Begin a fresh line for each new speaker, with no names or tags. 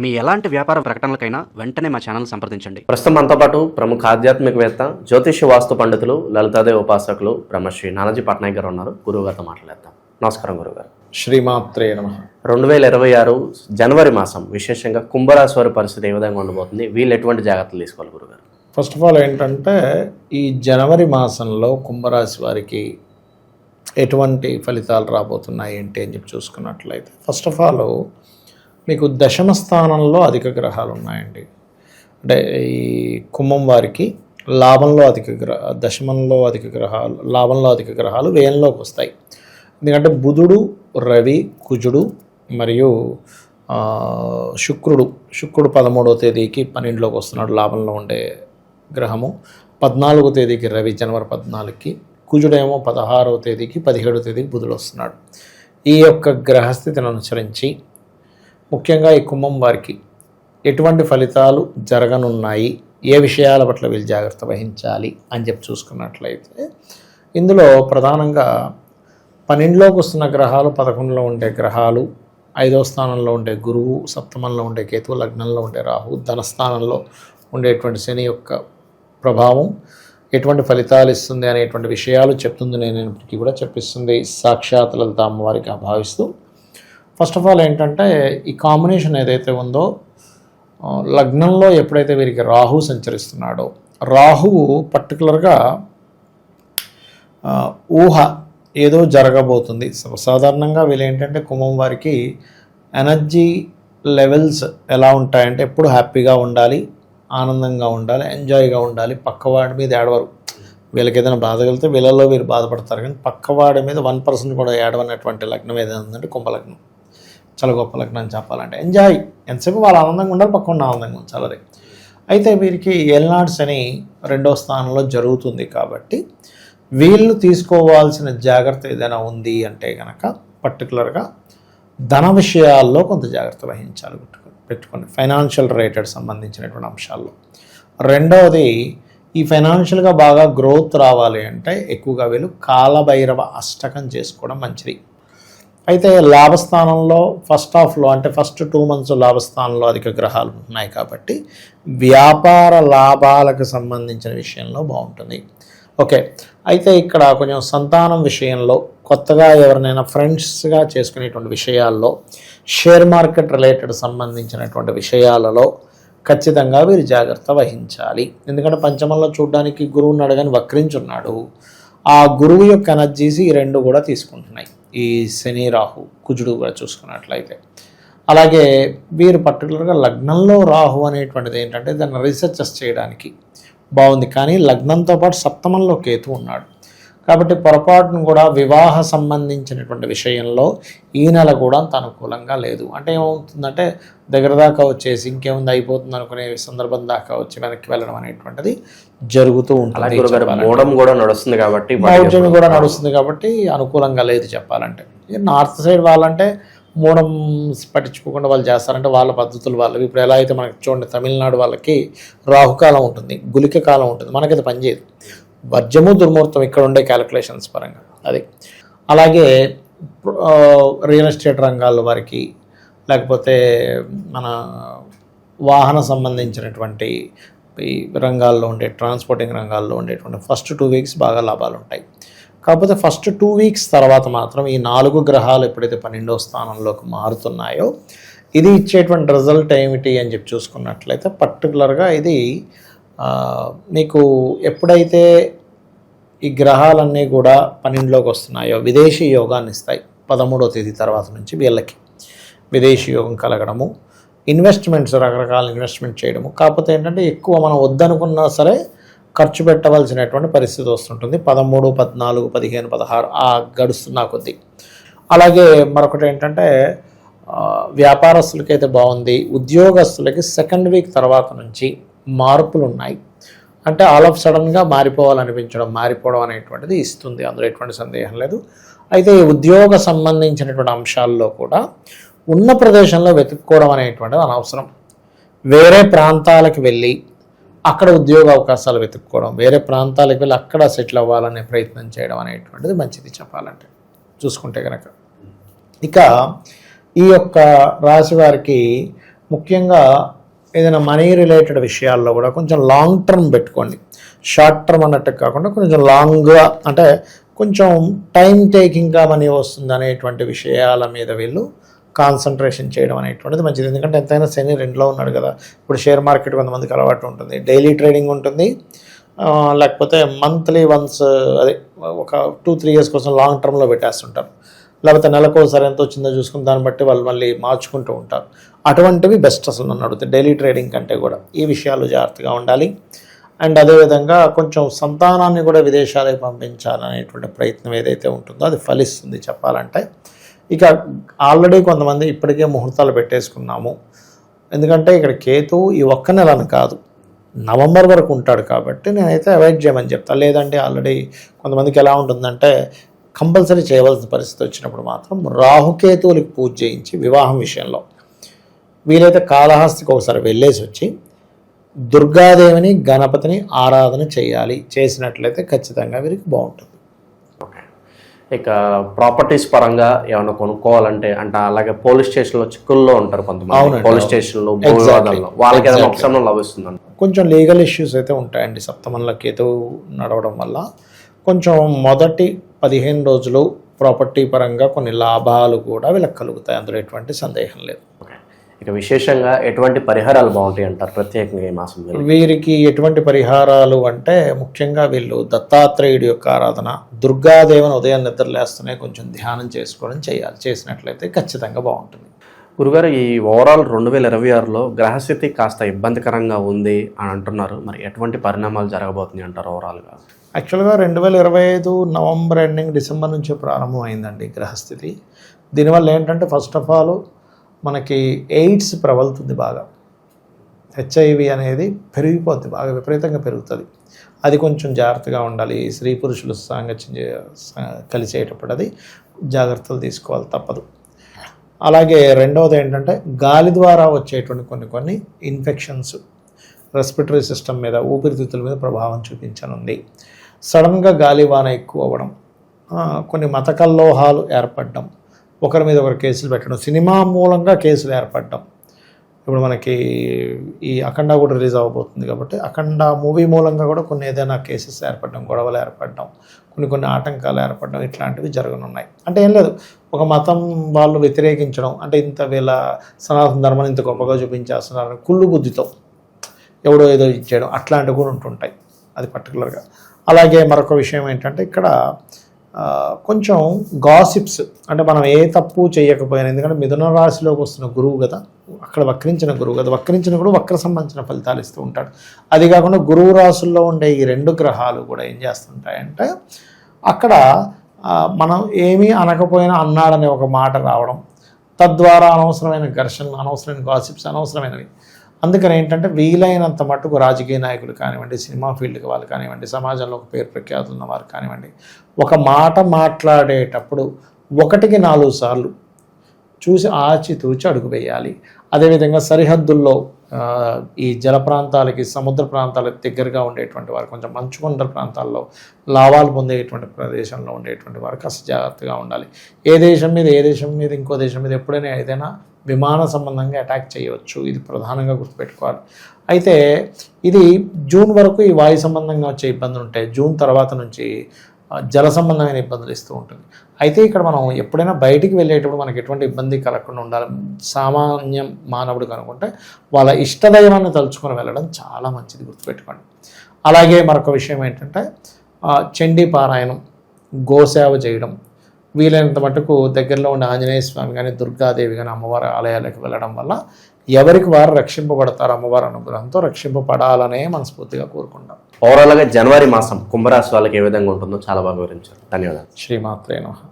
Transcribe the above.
మీ ఎలాంటి వ్యాపార ప్రకటనలకైనా వెంటనే మా ఛానల్ సంప్రదించండి.
ప్రస్తుతం మనతో పాటు ప్రముఖ ఆధ్యాత్మికవేత్త జ్యోతిష్య వాస్తు పండితులు లలితాదేవి ఉపాసకులు బ్రహ్మశ్రీ నానాజీ పట్నాయక్ గారు ఉన్నారు. గురువు గారితో మాట్లాడేద్దాం. నమస్కారం గురుగారు
శ్రీమాత్రే నమ.
రెండు వేల ఇరవై ఆరు జనవరి మాసం విశేషంగా కుంభరాశి వారి పరిస్థితి ఏ విధంగా ఉండబోతుంది? వీళ్ళు ఎటువంటి జాగ్రత్తలు తీసుకోవాలి గురుగారు
ఫస్ట్ ఆఫ్ ఆల్ ఏంటంటే ఈ జనవరి మాసంలో కుంభరాశి వారికి ఎటువంటి ఫలితాలు రాబోతున్నాయి ఏంటి అని చెప్పి చూసుకున్నట్లయితే ఫస్ట్ ఆఫ్ ఆల్ మీకు దశమ స్థానంలో అధిక గ్రహాలు ఉన్నాయండి అంటే ఈ కుంభం వారికి లాభంలో అధిక గ్రహ దశమంలో అధిక గ్రహాలు లాభంలో అధిక గ్రహాలు వ్యయంలోకి వస్తాయి. ఎందుకంటే బుధుడు రవి కుజుడు మరియు శుక్రుడు శుక్రుడు పదమూడవ తేదీకి పన్నెండులోకి వస్తున్నాడు లాభంలో ఉండే గ్రహము. పద్నాలుగో తేదీకి రవి జనవరి పద్నాలుగుకి కుజుడేమో పదహారవ తేదీకి పదిహేడవ తేదీకి బుధుడు వస్తున్నాడు. ఈ యొక్క గ్రహస్థితిని అనుసరించి ముఖ్యంగా ఈ కుంభం వారికి ఎటువంటి ఫలితాలు జరగనున్నాయి ఏ విషయాల పట్ల వీళ్ళు జాగ్రత్త వహించాలి అని చెప్పి చూసుకున్నట్లయితే ఇందులో ప్రధానంగా పన్నెండులోకి వస్తున్న గ్రహాలు పదకొండులో ఉండే గ్రహాలు ఐదో స్థానంలో ఉండే గురువు సప్తమంలో ఉండే కేతువు లగ్నంలో ఉండే రాహు ధనస్థానంలో ఉండేటువంటి శని యొక్క ప్రభావం ఎటువంటి ఫలితాలు ఇస్తుంది అనేటువంటి విషయాలు చెప్తుంది నేను ఇప్పటికీ కూడా చెప్పిస్తుంది. సాక్షాత్ లలిత అమ్మవారికి భావిస్తూ ఫస్ట్ ఆఫ్ ఆల్ ఏంటంటే ఈ కాంబినేషన్ ఏదైతే ఉందో లగ్నంలో ఎప్పుడైతే వీరికి రాహు సంచరిస్తున్నాడో రాహువు పర్టికులర్గా ఊహ ఏదో జరగబోతుంది. సాధారణంగా వీళ్ళు ఏంటంటే కుంభం వారికి ఎనర్జీ లెవెల్స్ ఎలా ఉంటాయంటే ఎప్పుడు హ్యాపీగా ఉండాలి ఆనందంగా ఉండాలి ఎంజాయ్గా ఉండాలి. పక్కవాడి మీద ఏడవరు. వీళ్ళకి ఏదైనా బాధ కలిగితే వీళ్ళలో వీరు బాధపడతారు. కానీ పక్కవాడి మీద వన్ పర్సెంట్ కూడా ఏడవనటువంటి లగ్నం ఏదైనా ఉందంటే కుంభలగ్నం. చాలా గొప్ప లగ్నం చెప్పాలంటే. ఎంజాయ్ ఎంతసేపు వాళ్ళు ఆనందంగా ఉండాలి పక్క ఉన్న ఆనందంగా ఉంచాలి అదే అయితే వీరికి ఎల్నాడ్స్ అని రెండో స్థానంలో జరుగుతుంది కాబట్టి వీళ్ళు తీసుకోవాల్సిన జాగ్రత్త ఏదైనా ఉంది అంటే కనుక పర్టికులర్గా ధన విషయాల్లో కొంత జాగ్రత్త వహించాలి పెట్టుకొని పెట్టుకోండి ఫైనాన్షియల్ రిలేటెడ్ సంబంధించినటువంటి అంశాల్లో. రెండవది ఈ ఫైనాన్షియల్గా బాగా గ్రోత్ రావాలి అంటే ఎక్కువగా వీళ్ళు కాలభైరవ అష్టకం చేసుకోవడం మంచిది. అయితే లాభస్థానంలో ఫస్ట్ హాఫ్లో అంటే ఫస్ట్ టూ మంత్స్ లాభస్థానంలో అధిక గ్రహాలు ఉన్నాయి కాబట్టి వ్యాపార లాభాలకు సంబంధించిన విషయంలో బాగుంటుంది. ఓకే అయితే ఇక్కడ కొంచెం సంతానం విషయంలో కొత్తగా ఎవరినైనా ఫ్రెండ్స్గా చేసుకునేటువంటి విషయాల్లో షేర్ మార్కెట్ రిలేటెడ్ సంబంధించినటువంటి విషయాలలో ఖచ్చితంగా వీరు జాగ్రత్త వహించాలి. ఎందుకంటే పంచమంలో చూడడానికి గురువుని అడగని వక్రించున్నాడు. ఆ గురువు యొక్క ఎనర్జీస్ ఈ రెండు కూడా తీసుకుంటున్నాయి. ఈ శని రాహు కుజుడు కూడా చూసుకున్నట్లయితే. అలాగే వీరు పర్టికులర్గా లగ్నంలో రాహు అనేటువంటిది ఏంటంటే దాన్ని రీసెర్చెస్ చేయడానికి బాగుంది. కానీ లగ్నంతో పాటు సప్తమంలో కేతు ఉన్నాడు. కాబట్టి పొరపాటును కూడా వివాహ సంబంధించినటువంటి విషయంలో ఈ నెల కూడా అంత అనుకూలంగా లేదు. అంటే ఏమవుతుందంటే దగ్గర దాకా వచ్చేసి ఇంకేముంది అయిపోతుంది అనుకునే సందర్భం దాకా వచ్చి వెనక్కి వెళ్ళడం అనేటువంటిది జరుగుతూ ఉంటుంది
కూడా నడుస్తుంది కాబట్టి
మౌఢ్యం కూడా నడుస్తుంది కాబట్టి అనుకూలంగా లేదు చెప్పాలంటే. నార్త్ సైడ్ వాళ్ళంటే మూడం పట్టించుకోకుండా వాళ్ళు చేస్తారంటే వాళ్ళ పద్ధతులు వాళ్ళవి. ఇప్పుడు ఎలా అయితే మనకి చూడండి తమిళనాడు వాళ్ళకి రాహుకాలం ఉంటుంది గులిక కాలం ఉంటుంది. మనకైతే పనిచేయదు. వర్జము దుర్ముహూర్తం ఇక్కడ ఉండే క్యాలిక్యులేషన్స్ పరంగా. అది. అలాగే రియల్ ఎస్టేట్ రంగాల్లో వారికి లేకపోతే మన వాహన సంబంధించినటువంటి ఈ రంగాల్లో ఉండే ట్రాన్స్పోర్టింగ్ రంగాల్లో ఉండేటువంటి ఫస్ట్ టూ వీక్స్ బాగా లాభాలు ఉంటాయి. కాకపోతే ఫస్ట్ టూ వీక్స్ తర్వాత మాత్రం ఈ నాలుగు గ్రహాలు ఎప్పుడైతే పన్నెండో స్థానంలోకి మారుతున్నాయో ఇది ఇచ్చేటువంటి రిజల్ట్ ఏమిటి అని చెప్పి చూసుకున్నట్లయితే పర్టికులర్గా ఇది మీకు ఎప్పుడైతే ఈ గ్రహాలన్నీ కూడా పన్నెండులోకి వస్తున్నాయో విదేశీ యోగాన్ని ఇస్తాయి. పదమూడో తేదీ తర్వాత నుంచి వీళ్ళకి. విదేశీ యోగం కలగడము ఇన్వెస్ట్మెంట్స్ రకరకాల ఇన్వెస్ట్మెంట్ చేయడము. కాకపోతే ఏంటంటే ఎక్కువ మనం వద్దనుకున్నా సరే ఖర్చు పెట్టవలసినటువంటి పరిస్థితి వస్తుంటుంది. పదమూడు పద్నాలుగు పదిహేను పదహారు ఆ గడుస్తున్న కొద్దీ. అలాగే మరొకటి ఏంటంటే వ్యాపారస్తులకైతే బాగుంది. ఉద్యోగస్తులకి సెకండ్ వీక్ తర్వాత నుంచి మార్పులు ఉన్నాయి అంటే ఆల్ ఆఫ్ సడన్గా మారిపోవాలనిపించడం మారిపోవడం అనేటువంటిది ఇస్తుంది. అందులో ఎటువంటి సందేహం లేదు. అయితే ఈ ఉద్యోగ సంబంధించినటువంటి అంశాల్లో కూడా ఉన్న ప్రదేశంలో వెతుక్కోవడం అనేటువంటిది అనవసరం. వేరే ప్రాంతాలకు వెళ్ళి అక్కడ ఉద్యోగ అవకాశాలు వెతుక్కోవడం వేరే ప్రాంతాలకు వెళ్ళి అక్కడ సెటిల్ అవ్వాలనే ప్రయత్నం చేయడం అనేటువంటిది మంచిది చెప్పాలంటే. చూసుకుంటే కనుక ఇక ఈ యొక్క రాశి వారికి ముఖ్యంగా ఏదైనా మనీ రిలేటెడ్ విషయాల్లో కూడా కొంచెం లాంగ్ టర్మ్ పెట్టుకోండి. షార్ట్ టర్మ్ అన్నట్టు కాకుండా కొంచెం లాంగ్గా అంటే కొంచెం టైం టేకింగ్గా మనీ వస్తుంది అనేటువంటి విషయాల మీద వీళ్ళు కాన్సన్ట్రేషన్ చేయడం అనేటువంటిది మంచిది. ఎందుకంటే ఎంతైనా శని రెండులో ఉన్నాడు కదా. ఇప్పుడు షేర్ మార్కెట్ కొంతమందికి అలవాటు ఉంటుంది. డైలీ ట్రేడింగ్ ఉంటుంది. లేకపోతే మంత్లీ వన్స్ అదే ఒక టూ త్రీ ఇయర్స్ కోసం లాంగ్ టర్మ్లో పెట్టేస్తుంటారు. లేకపోతే నెలకు ఒకసారి ఎంత వచ్చిందో చూసుకుని దాన్ని బట్టి వాళ్ళు మళ్ళీ మార్చుకుంటూ ఉంటారు. అటువంటివి బెస్ట్ అసలు నన్ను అడిగితే డైలీ ట్రేడింగ్ కంటే కూడా ఈ విషయాలు జాగ్రత్తగా ఉండాలి. అండ్ అదేవిధంగా కొంచెం సంతానాన్ని కూడా విదేశాలకు పంపించాలనేటువంటి ప్రయత్నం ఏదైతే ఉంటుందో అది ఫలిస్తుంది చెప్పాలంటే. ఇక ఆల్రెడీ కొంతమంది ఇప్పటికే ముహూర్తాలు పెట్టేసుకున్నాము. ఎందుకంటే ఇక్కడ కేతు ఈ ఒక్క నెలను కాదు నవంబర్ వరకు ఉంటాడు కాబట్టి నేనైతే అవాయిడ్ చేయమని చెప్తాను లేదంటే ఆల్రెడీ కొంతమందికి ఎలా ఉంటుందంటే కంపల్సరీ చేయవలసిన పరిస్థితి వచ్చినప్పుడు మాత్రం రాహుకేతువులకు పూజ చేయించి వివాహం విషయంలో వీలైతే కాళహస్తికి ఒకసారి వెళ్ళేసి వచ్చి దుర్గాదేవిని గణపతిని ఆరాధన చేయాలి. చేసినట్లయితే ఖచ్చితంగా వీరికి బాగుంటుంది.
ఓకే. ఇక ప్రాపర్టీస్ పరంగా ఏమైనా కొనుక్కోవాలంటే అంటే అలాగే పోలీస్ స్టేషన్లో చిక్కుల్లో ఉంటారు కొంతమంది. పోలీస్. స్టేషన్లో వాళ్ళకి ఏదైనా. ఉపశమనం లభిస్తుందండి.
కొంచెం లీగల్ ఇష్యూస్ అయితే ఉంటాయండి. సప్తమంలో కేతువు నడవడం వల్ల కొంచెం మొదటి పదిహేను రోజులు ప్రాపర్టీ పరంగా కొన్ని లాభాలు కూడా వీళ్ళకి కలుగుతాయి. అందులో ఎటువంటి సందేహం లేదు.
ఇక విశేషంగా ఎటువంటి పరిహారాలు బాగుంటాయి అంటారు? ప్రత్యేకంగా ఈ మాసం?
వీరికి ఎటువంటి పరిహారాలు అంటే ముఖ్యంగా వీళ్ళు దత్తాత్రేయుడి యొక్క ఆరాధన దుర్గాదేవిని ఉదయం నిద్రలేస్తూనే కొంచెం ధ్యానం చేసుకోవడం చేయాలి. చేసినట్లయితే ఖచ్చితంగా బాగుంటుంది.
గురుగారు ఈ ఓవరాల్ రెండు వేల ఇరవై ఆరులో గ్రహస్థితి కాస్త ఇబ్బందికరంగా ఉంది అని అంటున్నారు. మరి ఎటువంటి పరిణామాలు జరగబోతున్నాయి అంటారు ఓవరాల్గా?
యాక్చువల్గా రెండు వేల ఇరవై ఐదు నవంబర్ ఎండింగ్ డిసెంబర్ నుంచి ప్రారంభమైందండి గ్రహస్థితి. దీనివల్ల ఏంటంటే ఫస్ట్ ఆఫ్ ఆల్ మనకి ఎయిడ్స్ ప్రబలుతుంది బాగా. హెచ్ఐవి అనేది పెరిగిపోద్ది బాగా విపరీతంగా పెరుగుతుంది. అది కొంచెం జాగ్రత్తగా ఉండాలి. స్త్రీ పురుషులు సాంగత్యం చే- కలిసేటప్పుడు అది జాగ్రత్తలు తీసుకోవాలి తప్పదు. అలాగే రెండవది ఏంటంటే గాలి ద్వారా వచ్చేటువంటి కొన్ని కొన్ని ఇన్ఫెక్షన్స్. రెస్పిటరీ సిస్టమ్ మీద ఊపిరితిత్తుల మీద ప్రభావం చూపించనుంది. సడన్గా గాలివాన ఎక్కువ అవ్వడం కొన్ని మతకల్లోహాలు ఏర్పడడం ఒకరి మీద ఒకరు కేసులు పెట్టడం. సినిమా మూలంగా కేసులు ఏర్పడడం ఇప్పుడు మనకి ఈ అఖండ కూడా రిలీజ్ అవ్వబోతుంది కాబట్టి అఖండ మూవీ మూలంగా కూడా కొన్ని ఏదైనా కేసెస్ ఏర్పడడం గొడవలు ఏర్పడడం కొన్ని కొన్ని ఆటంకాలు ఏర్పడడం ఇట్లాంటివి జరగనున్నాయి. అంటే ఏం లేదు. ఒక మతం వాళ్ళు వ్యతిరేకించడం అంటే ఇంత వీళ్ళ సనాతన ధర్మాన్ని ఇంత గొప్పగా చూపించేస్తున్నారు కుళ్ళు బుద్ధితో ఎవడో ఏదో ఇచ్చేయడం అట్లాంటివి కూడా ఉంటుంటాయి. అది పర్టికులర్గా అలాగే మరొక విషయం ఏంటంటే ఇక్కడ కొంచెం గాసిప్స్ అంటే మనం ఏ తప్పు చేయకపోయినా ఎందుకంటే మిథున రాశిలోకి వస్తున్న గురువు కదా అక్కడ వక్రించిన గురువు కదా వక్రించిన కూడా వక్ర సంబంధించిన ఫలితాలు ఇస్తూ ఉంటాడు. అది కాకుండా గురువు రాశుల్లో ఉండే ఈ రెండు గ్రహాలు కూడా ఏం చేస్తుంటాయంటే అక్కడ మనం ఏమీ అనకపోయినా అన్నాడనే ఒక మాట రావడం తద్వారా అనవసరమైన ఘర్షణలు అనవసరమైన గాసిప్స్ అనవసరమైనవి. అందుకని ఏంటంటే వీలైనంత మట్టుకు రాజకీయ నాయకులు కానివ్వండి సినిమా ఫీల్డ్కి వాళ్ళు కానివ్వండి సమాజంలో ఒక పేరు ప్రఖ్యాతులు ఉన్న వారు కానివ్వండి ఒక మాట మాట్లాడేటప్పుడు ఒకటికి నాలుగు సార్లు చూసి ఆచితూచి అడుగు వేయాలి. అదేవిధంగా సరిహద్దుల్లో ఈ జల ప్రాంతాలకి సముద్ర ప్రాంతాలకు దగ్గరగా ఉండేటువంటి వారు కొంచెం మంచుకొండల ప్రాంతాల్లో లాభాలు పొందేటువంటి ప్రదేశంలో ఉండేటువంటి వారు కాస్త జాగ్రత్తగా ఉండాలి. ఏ దేశం మీద ఏ దేశం మీద ఇంకో దేశం మీద ఎప్పుడైనా ఏదైనా విమాన సంబంధంగా అటాక్ చేయవచ్చు. ఇది ప్రధానంగా గుర్తుపెట్టుకోవాలి. అయితే ఇది జూన్ వరకు ఈ వాయు సంబంధంగా వచ్చే ఇబ్బందులు ఉంటాయి. జూన్ తర్వాత నుంచి జల సంబంధమైన ఇబ్బందులు ఇస్తూ ఉంటుంది. అయితే ఇక్కడ మనం ఎప్పుడైనా బయటికి వెళ్ళేటప్పుడు మనకి ఎటువంటి ఇబ్బంది కలగకుండా ఉండాలి. సామాన్యం మానవుడు కనుకుంటే వాళ్ళ ఇష్టదైవాన్ని తలుచుకొని వెళ్ళడం చాలా మంచిది గుర్తుపెట్టుకోండి. అలాగే మరొక విషయం ఏంటంటే చండీ పారాయణం గోసేవ చేయడం వీలైనంత మటుకు దగ్గరలో ఉండే ఆంజనేయ స్వామి కానీ దుర్గాదేవి కానీ అమ్మవారి ఆలయాలకు వెళ్ళడం వల్ల ఎవరికి వారు రక్షింపబడతారు అమ్మవారి అనుగ్రహంతో రక్షింపబడాలనే మనస్ఫూర్తిగా కోరుకుంటాం
ఓవరాల్గా జనవరి మాసం కుంభరాశి వాళ్ళకి ఏ విధంగా ఉంటుందో చాలా బాగా వివరించారు. ధన్యవాదాలు.
శ్రీమాత్రే నమః.